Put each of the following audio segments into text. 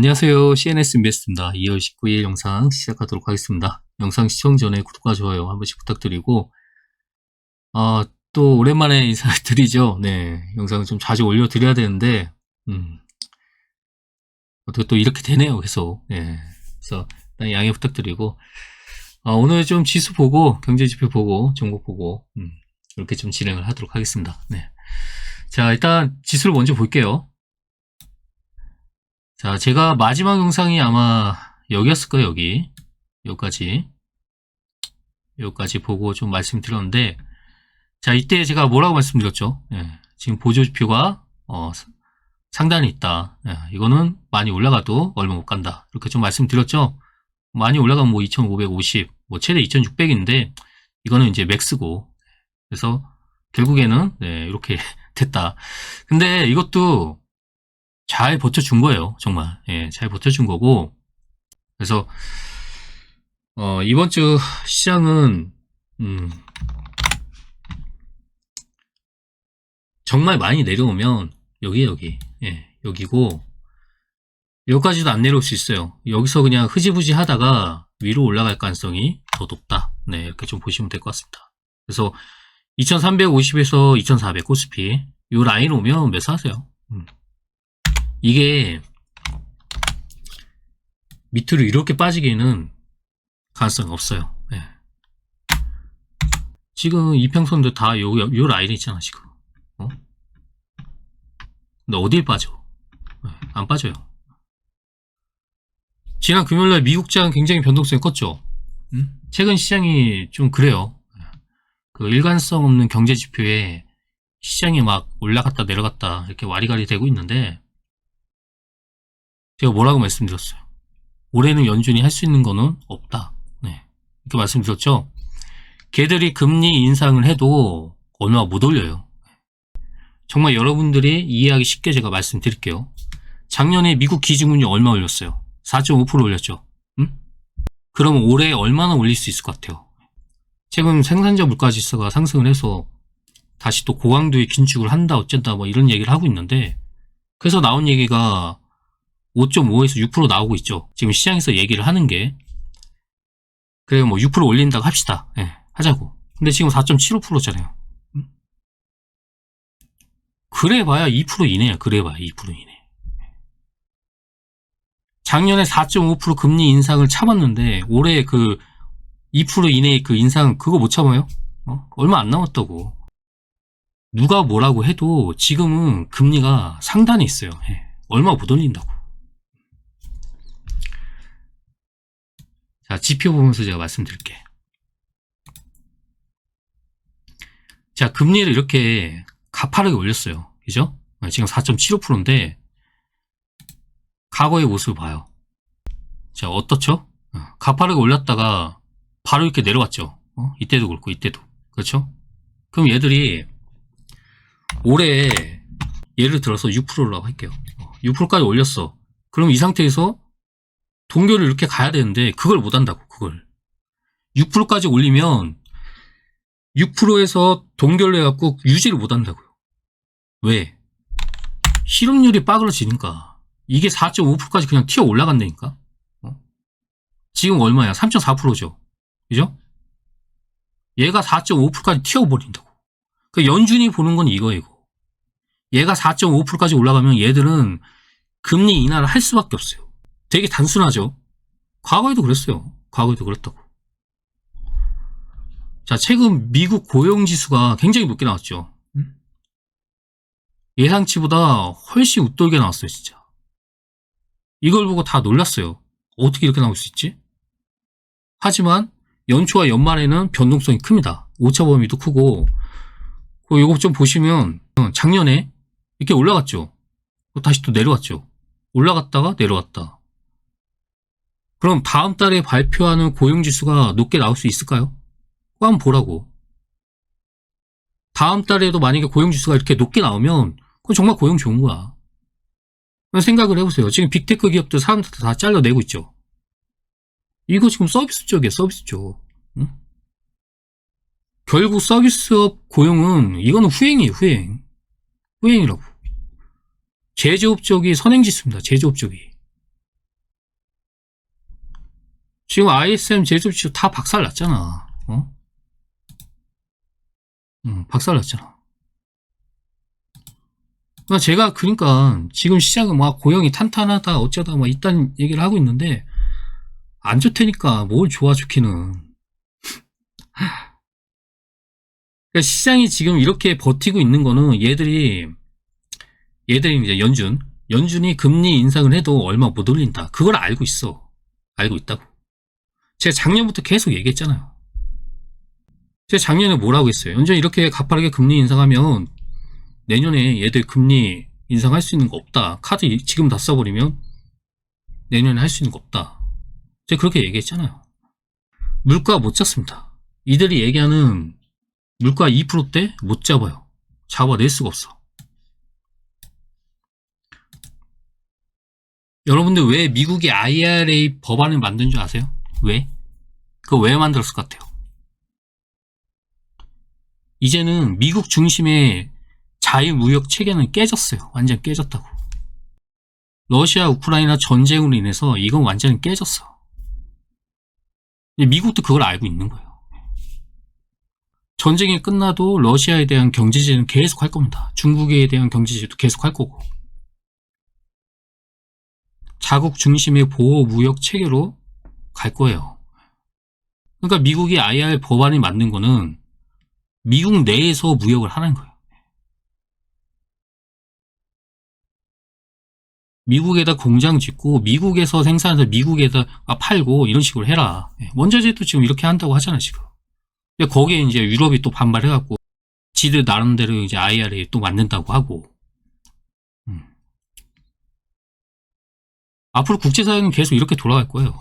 안녕하세요. CNS 인베스트입니다. 2월 19일 영상 시작하도록 하겠습니다. 영상 시청 전에 구독과 좋아요 한 번씩 부탁드리고, 아, 또 오랜만에 인사드리죠. 네. 영상을 좀 자주 올려드려야 되는데, 음, 어떻게 또 이렇게 되네요. 계속. 네. 그래서 양해 부탁드리고, 아, 오늘 좀 지수 보고, 경제지표 보고, 종목 보고, 음, 이렇게 좀 진행을 하도록 하겠습니다. 네. 자, 일단 지수를 먼저 볼게요. 자, 제가 마지막 영상이 아마 여기였을 거예요, 여기. 여기까지. 여기까지 보고 좀 말씀드렸는데, 자, 이때 제가 뭐라고 말씀드렸죠? 예, 지금 보조지표가, 어, 상단에 있다. 예, 이거는 많이 올라가도 얼마 못 간다. 이렇게 좀 말씀드렸죠? 많이 올라가면 뭐 2550, 뭐 최대 2600인데, 이거는 이제 맥스고, 그래서 결국에는, 네, 이렇게 됐다. 근데 이것도 잘 버텨준 거예요, 정말. 예, 잘 버텨준 거고. 그래서, 어, 이번 주 시장은, 음, 정말 많이 내려오면, 여기, 여기, 예, 여기고, 여기까지도 안 내려올 수 있어요. 여기서 그냥 흐지부지 하다가 위로 올라갈 가능성이 더 높다. 네, 이렇게 좀 보시면 될 것 같습니다. 그래서 2350에서 2400 코스피, 요 라인 오면 매수하세요. 음. 이게 밑으로 이렇게 빠지기에는 가능성이 없어요. 예. 지금 이평선도 다 요, 요, 요 라인에 있잖아, 지금. 어? 근데 어딜 빠져? 예, 안 빠져요. 지난 금요일날 미국장 굉장히 변동성이 컸죠. 음? 최근 시장이 좀 그래요. 그 일관성 없는 경제 지표에 시장이 막 올라갔다 내려갔다 이렇게 와리가리 되고 있는데 제가 뭐라고 말씀드렸어요? 올해는 연준이 할 수 있는 거는 없다. 네. 이렇게 말씀드렸죠? 걔들이 금리 인상을 해도 얼마 못 올려요. 정말 여러분들이 이해하기 쉽게 제가 말씀드릴게요. 작년에 미국 기준금리 얼마 올렸어요? 4.5% 올렸죠. 음? 그러면 올해 얼마나 올릴 수 있을 것 같아요? 최근 생산자 물가 지수가 상승을 해서 다시 또 고강도의 긴축을 한다 어쩐다 뭐 이런 얘기를 하고 있는데 그래서 나온 얘기가 5.5에서 6% 나오고 있죠. 지금 시장에서 얘기를 하는 게 그래요 뭐 6% 올린다고 합시다. 예, 하자고. 근데 지금 4.75%잖아요. 그래봐야 2% 이내야. 그래봐야 2% 이내. 작년에 4.5% 금리 인상을 참았는데 올해 그 2% 이내의 그 인상 그거 못 참아요? 어? 얼마 안 남았다고. 누가 뭐라고 해도 지금은 금리가 상단에 있어요. 예. 얼마 못 올린다고. 자, 지표 보면서 제가 말씀드릴게. 자, 금리를 이렇게 가파르게 올렸어요. 그죠? 지금 4.75%인데, 과거의 모습을 봐요. 자, 어떻죠? 어, 가파르게 올렸다가 바로 이렇게 내려왔죠. 어? 이때도 그렇고, 이때도. 그렇죠? 그럼 얘들이 올해 예를 들어서 6%라고 할게요. 6%까지 올렸어. 그럼 이 상태에서 동결을 이렇게 가야 되는데 그걸 못 한다고 그걸 6%까지 올리면 6%에서 동결을 해갖고 유지를 못 한다고요. 왜? 실업률이 빠그러지니까 이게 4.5%까지 그냥 튀어 올라간다니까. 어? 지금 얼마야? 3.4%죠. 그죠? 얘가 4.5%까지 튀어 버린다고. 그 연준이 보는 건 이거예요. 얘가 4.5%까지 올라가면 얘들은 금리 인하를 할 수밖에 없어요. 되게 단순하죠. 과거에도 그랬어요. 과거에도 그랬다고. 자, 최근 미국 고용지수가 굉장히 높게 나왔죠. 예상치보다 훨씬 웃돌게 나왔어요, 진짜. 이걸 보고 다 놀랐어요. 어떻게 이렇게 나올 수 있지? 하지만 연초와 연말에는 변동성이 큽니다. 오차 범위도 크고, 이거 좀 보시면 작년에 이렇게 올라갔죠. 다시 또 내려왔죠. 올라갔다가 내려왔다. 그럼 다음 달에 발표하는 고용지수가 높게 나올 수 있을까요? 그거 한번 보라고. 다음 달에도 만약에 고용지수가 이렇게 높게 나오면 그건 정말 고용 좋은 거야. 생각을 해보세요. 지금 빅테크 기업들 사람들 다 잘라내고 있죠. 이거 지금 서비스 쪽이에요, 서비스 쪽. 응? 결국 서비스업 고용은 이거는 후행이에요, 후행. 후행이라고. 제조업 쪽이 선행지수입니다, 제조업 쪽이. 지금 ISM 제조치 다 박살 났잖아. 어? 음, 박살 났잖아. 그러니까 제가 그러니까 지금 시장은 막 고용이 탄탄하다 어쩌다 막 이딴 얘기를 하고 있는데 안 좋다니까 뭘 좋아 좋기는. 그러니까 시장이 지금 이렇게 버티고 있는 거는 얘들이 얘들이 이제 연준 연준이 금리 인상을 해도 얼마 못 올린다. 그걸 알고 있어. 알고 있다고. 제가 작년부터 계속 얘기했잖아요. 제가 작년에 뭐라고 했어요? 연준이 이렇게 가파르게 금리 인상하면 내년에 얘들 금리 인상할 수 있는 거 없다. 카드 이- 지금 다 써버리면 내년에 할 수 있는 거 없다. 제가 그렇게 얘기했잖아요. 물가 못 잡습니다. 이들이 얘기하는 물가 2%대 못 잡아요. 잡아낼 수가 없어. 여러분들 왜 미국이 IRA 법안을 만든 줄 아세요? 왜? 그거 왜 만들었을 것 같아요? 이제는 미국 중심의 자유무역 체계는 깨졌어요. 완전 깨졌다고. 러시아, 우크라이나 전쟁으로 인해서 이건 완전히 깨졌어. 미국도 그걸 알고 있는 거예요. 전쟁이 끝나도 러시아에 대한 경제 제재는 계속 할 겁니다. 중국에 대한 경제 제재도 계속 할 거고. 자국 중심의 보호 무역 체계로 갈 거예요. 그러니까 미국이 IR 법안이 만든 거는 미국 내에서 무역을 하는 거예요. 미국에다 공장 짓고 미국에서 생산해서 미국에다 팔고 이런 식으로 해라. 예, 원자재도 지금 이렇게 한다고 하잖아 지금. 근데 거기에 이제 유럽이 또 반발해갖고 지들 나름대로 이제 IRA 또 만든다고 하고. 음. 앞으로 국제사회는 계속 이렇게 돌아갈 거예요.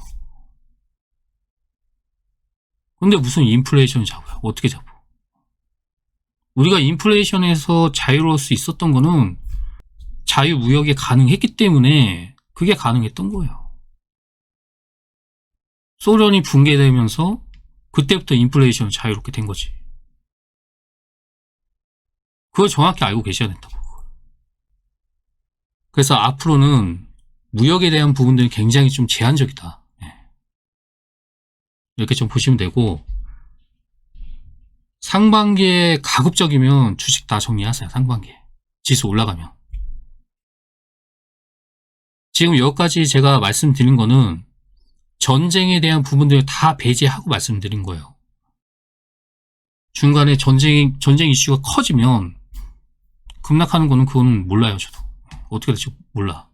근데 무슨 인플레이션 잡아요? 어떻게 잡아? 우리가 인플레이션에서 자유로울 수 있었던 거는 자유무역이 가능했기 때문에 그게 가능했던 거예요. 소련이 붕괴되면서 그때부터 인플레이션은 자유롭게 된 거지. 그걸 정확히 알고 계셔야 된다고. 그래서 앞으로는 무역에 대한 부분들이 굉장히 좀 제한적이다. 예. 이렇게 좀 보시면 되고, 상반기에 가급적이면 주식 다 정리하세요. 상반기에. 지수 올라가면. 지금 여기까지 제가 말씀드린 거는 전쟁에 대한 부분들을 다 배제하고 말씀드린 거예요. 중간에 전쟁, 전쟁 이슈가 커지면 급락하는 거는 그건 몰라요, 저도. 어떻게 될지 몰라.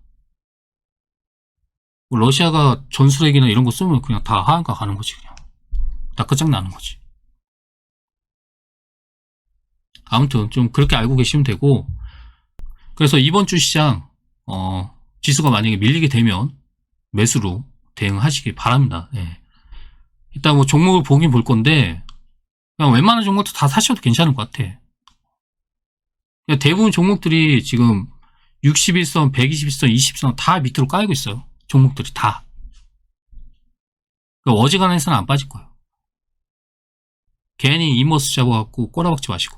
뭐 러시아가 전술핵이나 이런 거 쓰면 그냥 다 하한가 가는 거지, 그냥. 다 끝장나는 거지. 아무튼 좀 그렇게 알고 계시면 되고, 그래서 이번 주 시장, 어, 지수가 만약에 밀리게 되면 매수로 대응하시기 바랍니다. 예. 일단 뭐 종목을 보긴 볼 건데, 그냥 웬만한 종목도 다 사셔도 괜찮을 것 같아. 그냥 대부분 종목들이 지금 61선, 121선, 20선 다 밑으로 깔고 있어요. 종목들이 다. 그러니까 어지간해서는 안 빠질 거예요. 괜히 이머스 잡아갖고 꼬라박지 마시고.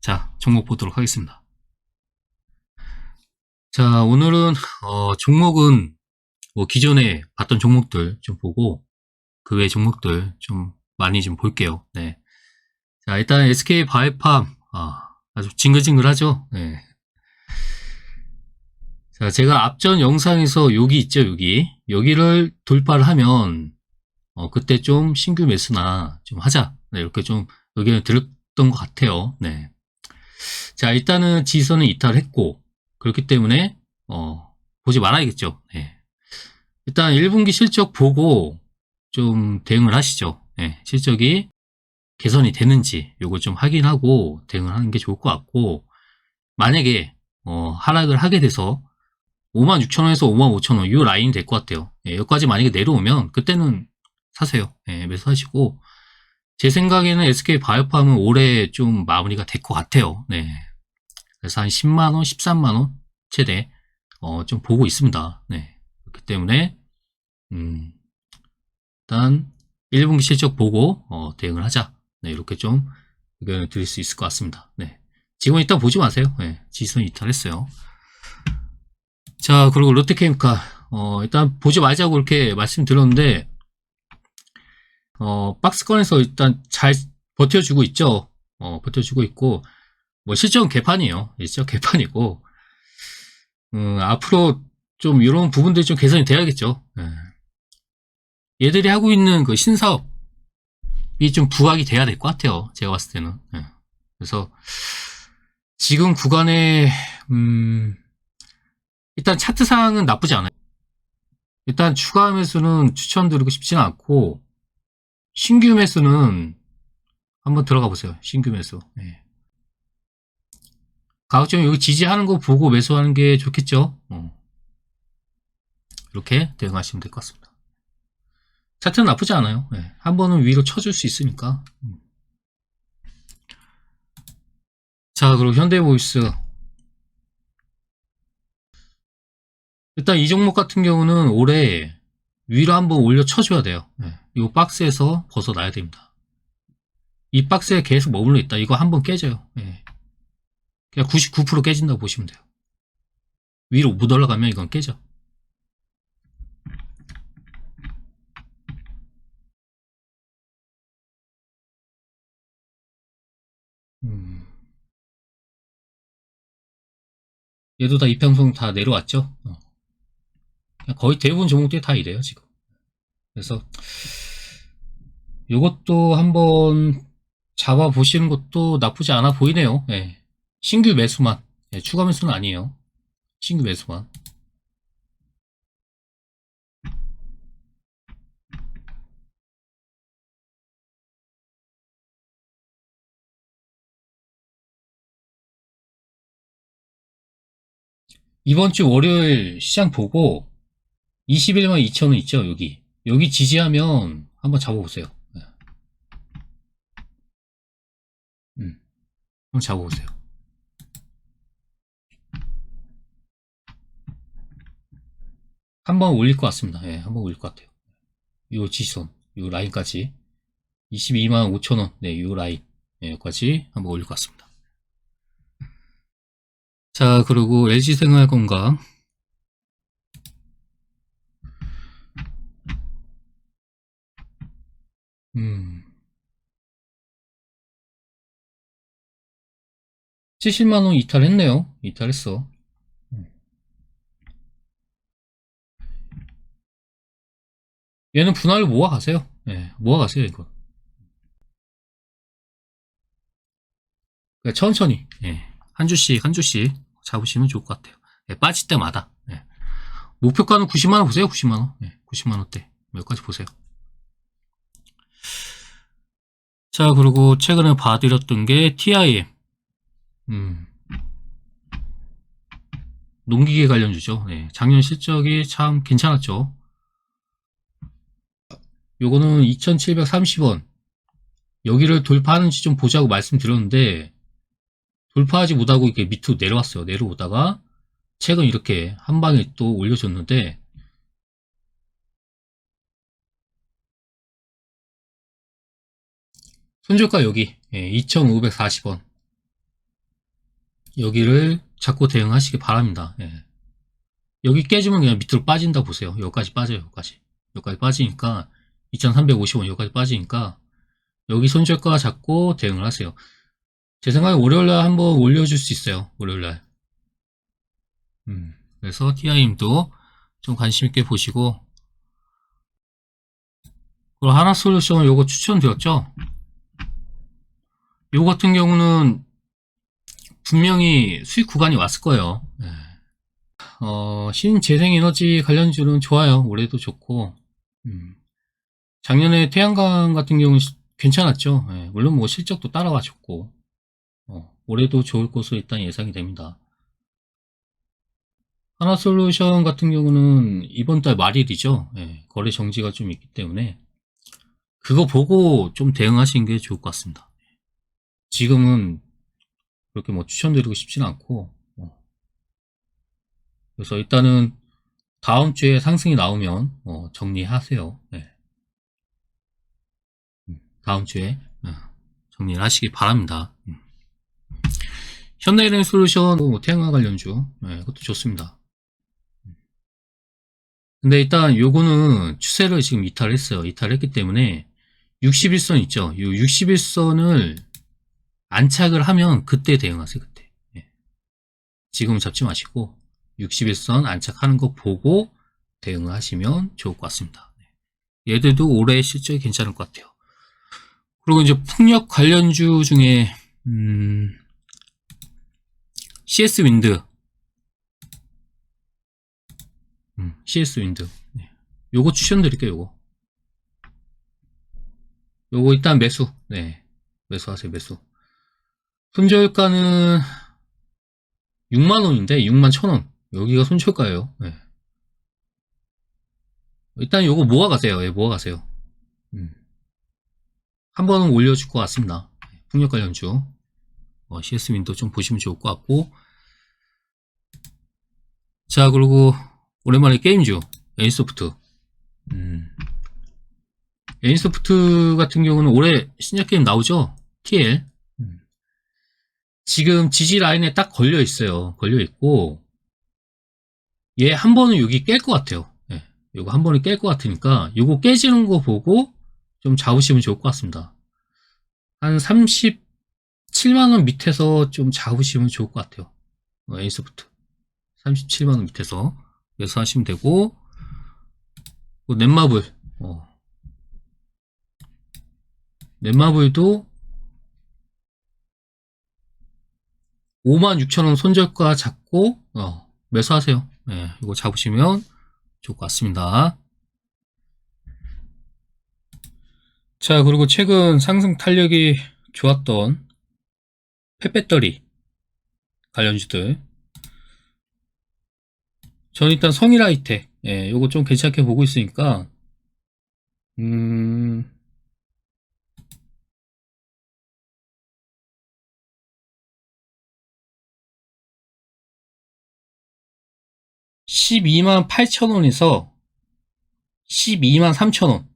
자, 종목 보도록 하겠습니다. 자, 오늘은, 어, 종목은, 뭐, 기존에 봤던 종목들 좀 보고, 그 외 종목들 좀 많이 좀 볼게요. 네. 자, 일단 SK 바이팜, 아, 아주 징글징글하죠? 네. 자, 제가 앞전 영상에서 여기 있죠, 여기. 여기를 돌파를 하면, 어, 그때 좀 신규 매수나 좀 하자. 네, 이렇게 좀 의견을 들었던 것 같아요. 네. 자, 일단은 지선은 이탈했고, 그렇기 때문에, 어, 보지 말아야겠죠. 네. 일단 1분기 실적 보고 좀 대응을 하시죠. 네, 실적이 개선이 되는지 요걸 좀 확인하고 대응을 하는 게 좋을 것 같고, 만약에, 어, 하락을 하게 돼서 56,000원에서 55,000원 이 라인이 될것 같아요. 예, 여기까지 만약에 내려오면 그때는 사세요. 예, 매수하시고 제 생각에는 SK 바이오팜은 올해 좀 마무리가 될 것 같아요. 네. 그래서 한 10만 원, 13만 원 최대 어, 좀 보고 있습니다. 네. 그렇기 때문에 음, 일단 1분기 실적 보고 어, 대응을 하자. 네, 이렇게 좀 의견을 드릴 수 있을 것 같습니다. 네. 지금 일단 보지 마세요. 네, 지수는 이탈했어요. 자, 그리고 롯데케미칼 어, 일단 보지 말자고 이렇게 말씀드렸는데, 어, 박스권에서 일단 잘 버텨주고 있죠. 어, 버텨주고 있고, 뭐 실적은 개판이에요. 실적 개판이고, 음, 앞으로 좀 이런 부분들이 좀 개선이 돼야겠죠. 예. 얘들이 하고 있는 그 신사업이 좀 부각이 돼야 될 것 같아요. 제가 봤을 때는. 예. 그래서 지금 구간에 음, 일단 차트 상황은 나쁘지 않아요. 일단 추가 매수는 추천드리고 싶지는 않고 신규 매수는 한번 들어가 보세요. 신규 매수. 예. 가급적 여기 지지하는 거 보고 매수하는 게 좋겠죠. 어. 이렇게 대응하시면 될 것 같습니다. 차트는 나쁘지 않아요. 예. 한 번은 위로 쳐줄 수 있으니까. 음. 자, 그리고 현대보이스. 일단 이 종목 같은 경우는 올해 위로 한번 올려 쳐줘야 돼요. 예. 이 박스에서 벗어나야 됩니다. 이 박스에 계속 머물러 있다. 이거 한번 깨져요. 예. 그냥 99% 깨진다고 보시면 돼요. 위로 못 올라가면 이건 깨져. 음. 얘도 다 이평선 다 내려왔죠. 어. 거의 대부분 종목들이 다 이래요 지금. 그래서 이것도 한번 잡아 보시는 것도 나쁘지 않아 보이네요. 예. 신규 매수만 예, 추가 매수는 아니에요. 신규 매수만. 이번 주 월요일 시장 보고 21만 2천원 있죠 여기 여기 지지하면 한번 잡아보세요 네. 음, 한번 잡아보세요. 한번 올릴 것 같습니다. 예, 한번 올릴 것 같아요. 요 지선 요 라인까지. 22만 5천 원. 네, 요 라인 예, 여기까지 한번 올릴 것 같습니다. 자, 그리고 LG생활건강. 음. 70만원 이탈했네요. 이탈했어. 음. 얘는 분할을 모아가세요. 예, 모아가세요, 이거. 그러니까 천천히, 예. 한 주씩, 한 주씩. 잡으시면 좋을 것 같아요. 예, 빠질 때마다. 예. 목표가는 90만원 보세요, 90만원. 예, 90만원대. 몇 가지 보세요. 자, 그리고 최근에 봐드렸던 게 TIM. 음. 농기계 관련주죠. 예, 작년 실적이 참 괜찮았죠. 요거는 2730원. 여기를 돌파하는지 좀 보자고 말씀드렸는데, 돌파하지 못하고 이렇게 밑으로 내려왔어요. 내려오다가 최근 이렇게 한 방에 또 올려줬는데 손절가 여기 2,540원 여기를 잡고 대응하시기 바랍니다. 예. 여기 깨지면 그냥 밑으로 빠진다 보세요. 여기까지 빠져요. 여기까지. 여기까지 빠지니까 2,350원 여기까지 빠지니까 여기 손절가 잡고 대응을 하세요. 제 생각에 월요일날 한번 올려줄 수 있어요. 월요일날. 음, 그래서 TIM도 좀 관심있게 보시고, 그리고 하나솔루션을 요거 추천드렸죠? 요거 같은 경우는 분명히 수익 구간이 왔을 거예요. 네. 어, 신재생에너지 관련주는 좋아요. 올해도 좋고, 음. 작년에 태양광 같은 경우는 괜찮았죠. 네. 물론 뭐 실적도 따라와 줬고, 어, 올해도 좋을 것으로 일단 예상이 됩니다. 하나솔루션 같은 경우는 이번 달 말일이죠. 예, 거래 정지가 좀 있기 때문에 그거 보고 좀 대응하시는 게 좋을 것 같습니다. 지금은 그렇게 뭐 추천드리고 싶지는 않고 어. 그래서 일단은 다음 주에 상승이 나오면 어, 정리하세요. 예. 음, 다음 주에 어, 정리를 하시기 바랍니다. 음. 현대인행 솔루션 뭐 태양광 관련주 네, 그것도 좋습니다. 근데 일단 요거는 추세를 지금 이탈했어요. 이탈했기 때문에 61선 있죠. 요 61선을 안착을 하면 그때 대응하세요. 그때. 예. 지금 잡지 마시고 61선 안착하는 거 보고 대응을 하시면 좋을 것 같습니다. 네. 얘들도 올해 실적이 괜찮을 것 같아요. 그리고 이제 풍력 관련주 중에 음, CS 윈드 음, CS 윈드. 네. 요거 추천드릴게요, 요거. 요거 일단 매수. 네. 매수하세요, 매수. 손절가는 6만원인데, 6만 1천원. 여기가 손절가예요. 네. 일단 요거 모아가세요. 예, 모아가세요. 음. 한 번은 올려줄 것 같습니다. 풍력 관련주. 어, CS 윈도 좀 보시면 좋을 것 같고. 자, 그리고 오랜만에 게임주 애니소프트 음. 애니소프트 같은 경우는 올해 신작 게임 나오죠 TL 음. 지금 지지 라인에 딱 걸려 있어요. 걸려 있고 얘 한 번은 여기 깰 것 같아요. 예, 요거 한 번에 깰것 같으니까 요거 깨지는 거 보고 좀 잡으시면 좋을 것 같습니다. 한 37만원 밑에서 좀 잡으시면 좋을 것 같아요. 어, 애니소프트 37만원 밑에서. 그래서 하시면 되고 그 넷마블 어. 넷마블도 56,000원 손절가 잡고 어, 매수하세요. 네, 이거 잡으시면 좋을 것 같습니다. 자, 그리고 최근 상승 탄력이 좋았던 펫배터리 관련주들 전 일단 성일아이텍, 예, 요거 좀 괜찮게 보고 있으니까, 음, (12만 8천 원에서) (12만 3천 원)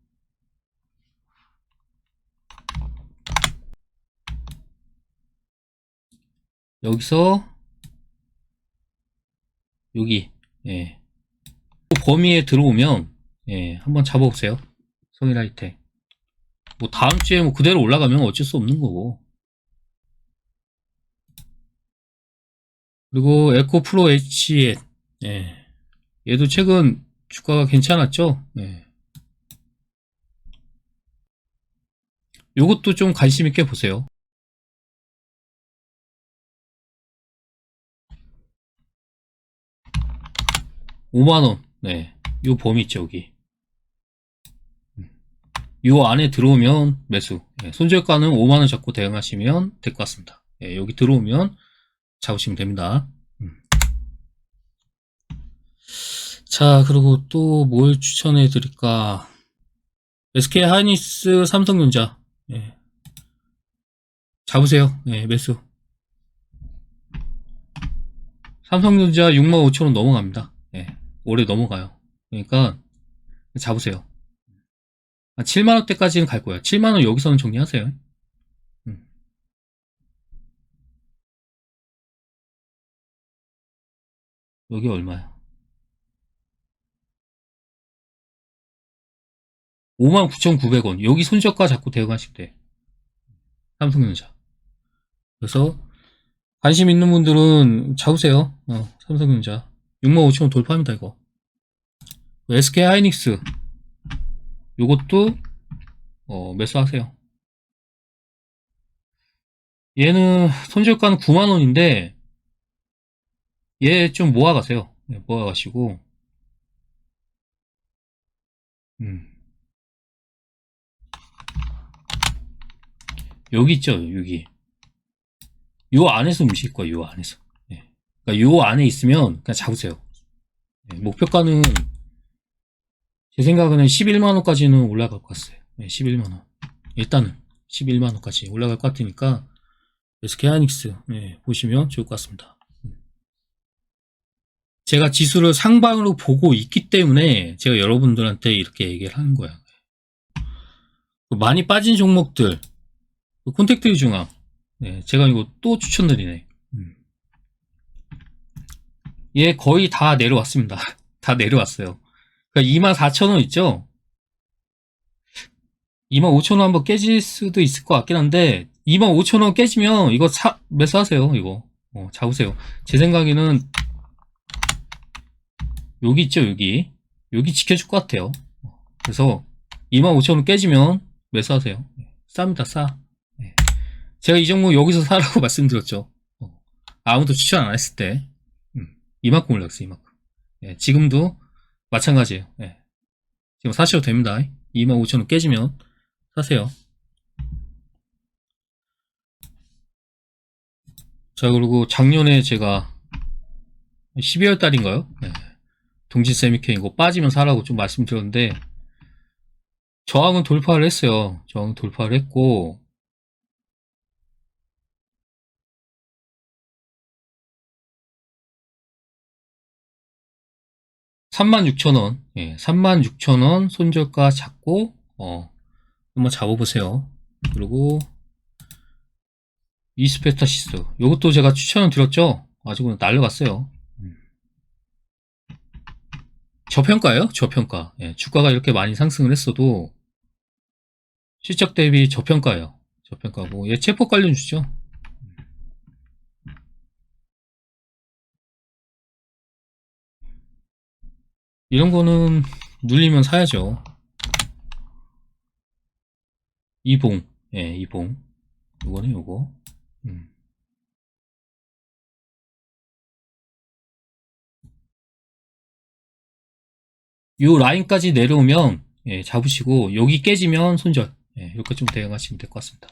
여기서 여기 예. 그 범위에 들어오면 예, 한번 잡아보세요. 성일아이텍. 뭐 다음 주에 뭐 그대로 올라가면 어쩔 수 없는 거고. 그리고 에코프로 HN. 예. 얘도 최근 주가가 괜찮았죠? 예. 요것도 좀 관심 있게 보세요. 5만원. 네. 요 범위 있죠, 여기. 요 안에 들어오면 매수. 네. 손절가는 5만원 잡고 대응하시면 될 것 같습니다. 네. 여기 들어오면 잡으시면 됩니다. 음. 자, 그리고 또 뭘 추천해 드릴까? SK 하이닉스 삼성전자. 예. 잡으세요. 예, 매수. 삼성전자 65,000원 넘어갑니다. 예. 올해 넘어가요. 그러니까 잡으세요. 7만 원대까지는 갈 거예요. 7만 원 여기서는 정리하세요. 음. 여기 얼마야? 59,900원. 여기 손절가 잡고 대응하시면 돼. 삼성전자. 그래서 관심 있는 분들은 잡으세요. 어, 삼성전자. 65,000원 돌파합니다, 이거. SK 하이닉스. 요것도, 어, 매수하세요. 얘는 손절가는 9만 원인데, 얘 좀 모아가세요. 네, 모아가시고, 음. 여기 있죠, 여기. 요 안에서 움직일 거예요, 요 안에서. 그러니까 요 안에 있으면 그냥 잡으세요. 네, 목표가는 제 생각에는 11만원까지는 올라갈 것 같아요. 네, 11만원. 일단은 11만원까지 올라갈 것 같으니까 SK하이닉스 네, 보시면 좋을 것 같습니다. 제가 지수를 상방으로 보고 있기 때문에 제가 여러분들한테 이렇게 얘기를 하는 거예요. 많이 빠진 종목들 콘택트 중앙 네, 제가 이거 또 추천드리네. 음. 얘 거의 다 내려왔습니다. 다 내려왔어요. 그러니까 24,000원 있죠? 25,000원 한번 깨질 수도 있을 것 같긴 한데 25,000원 깨지면 이거 사, 매수하세요 이거 어, 잡으세요 제 생각에는 여기 있죠 여기 여기 지켜줄 것 같아요 그래서 25,000원 깨지면 매수하세요 쌉니다 싸 예. 제가 이 종목 여기서 사라고 말씀드렸죠 어, 아무도 추천 안 했을 때 음, 이만큼 올랐어요 이만큼 예, 지금도 마찬가지예요 예. 지금 사셔도 됩니다 25,000원 깨지면 사세요. 자, 그리고 작년에 제가 12월 달인가요? 네. 동진 세미케 이거 빠지면 사라고 좀 말씀드렸는데 저항은 돌파를 했어요. 저항 돌파를 했고 (36,000원) 예, (36,000원) 손절가 잡고 어 한번 잡아 보세요. 그리고 이스페타 시스 이것도 제가 추천을 드렸죠. 아직은 날려갔어요. 저평가예요. 저평가. 예, 주가가 이렇게 많이 상승을 했어도 실적 대비 저평가예요. 저평가고 얘 체포 관련 주죠. 이런 거는 눌리면 사야죠. 이봉, 예, 이봉. 요거는 요거. 음. 요 라인까지 내려오면, 예, 잡으시고, 여기 깨지면 손절. 예, 이렇게 좀 대응하시면 될 것 같습니다.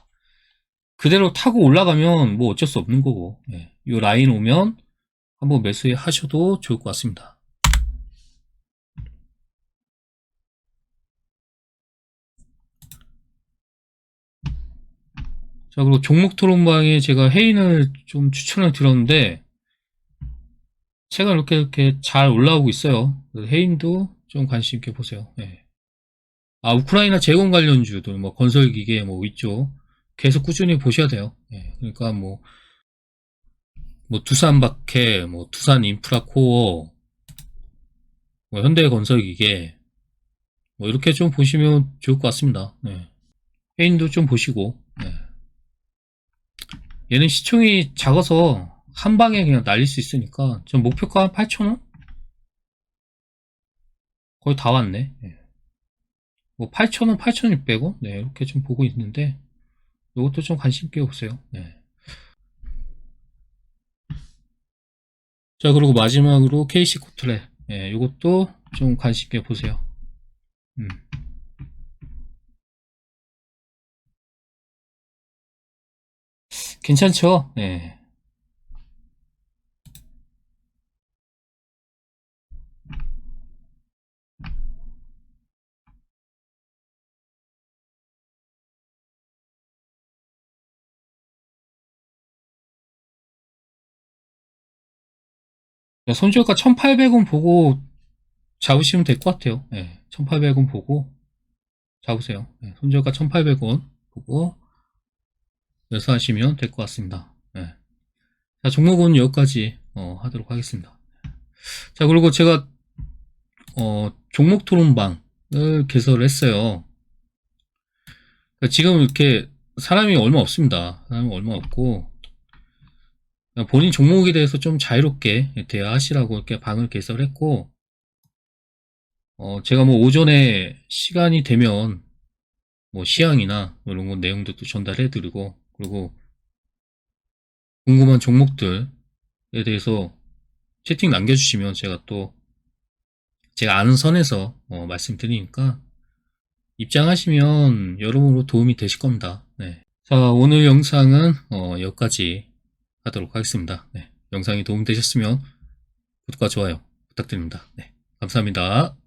그대로 타고 올라가면 뭐 어쩔 수 없는 거고, 예, 요 라인 오면 한번 매수해 하셔도 좋을 것 같습니다. 자, 그리고 종목 토론방에 제가 해인을 좀 추천을 드렸는데, 제가 이렇게, 이렇게 잘 올라오고 있어요. 해인도 좀 관심 있게 보세요. 네. 아, 우크라이나 재건 관련주들, 뭐, 건설기계, 뭐, 있죠. 계속 꾸준히 보셔야 돼요. 네. 그러니까 뭐, 뭐, 두산 박해, 뭐, 두산 인프라 코어, 뭐, 현대 건설기계, 뭐, 이렇게 좀 보시면 좋을 것 같습니다. 네. 해인도 좀 보시고, 네. 얘는 시총이 작아서 한 방에 그냥 날릴 수 있으니까 전 목표가 8,000원? 거의 다 왔네. 예. 뭐 8,000원, 8,600원? 네, 이렇게 좀 보고 있는데 이것도 좀 관심 있게 보세요. 네. 자, 그리고 마지막으로 KC 코트레. 예, 이것도 좀 관심 있게 보세요. 음. 괜찮죠? 네. 손절가 1800원 보고 잡으시면 될 것 같아요. 네, 1800원 보고 잡으세요. 네, 손절가 1800원 보고 매수하시면 될 것 같습니다. 네. 자, 종목은 여기까지 어, 하도록 하겠습니다. 자, 그리고 제가 어, 종목 토론방을 개설을 했어요. 그러니까 지금 이렇게 사람이 얼마 없습니다. 사람이 얼마 없고 본인 종목에 대해서 좀 자유롭게 대화하시라고 이렇게 방을 개설했고 어, 제가 뭐 오전에 시간이 되면 뭐 시향이나 뭐 이런 거 내용도 또 전달해 드리고 그리고 궁금한 종목들에 대해서 채팅 남겨주시면 제가 또 제가 아는 선에서 어, 말씀드리니까 입장하시면 여러모로 도움이 되실 겁니다. 네. 자 오늘 영상은 어, 여기까지 하도록 하겠습니다. 네. 영상이 도움되셨으면 구독과 좋아요 부탁드립니다. 네. 감사합니다.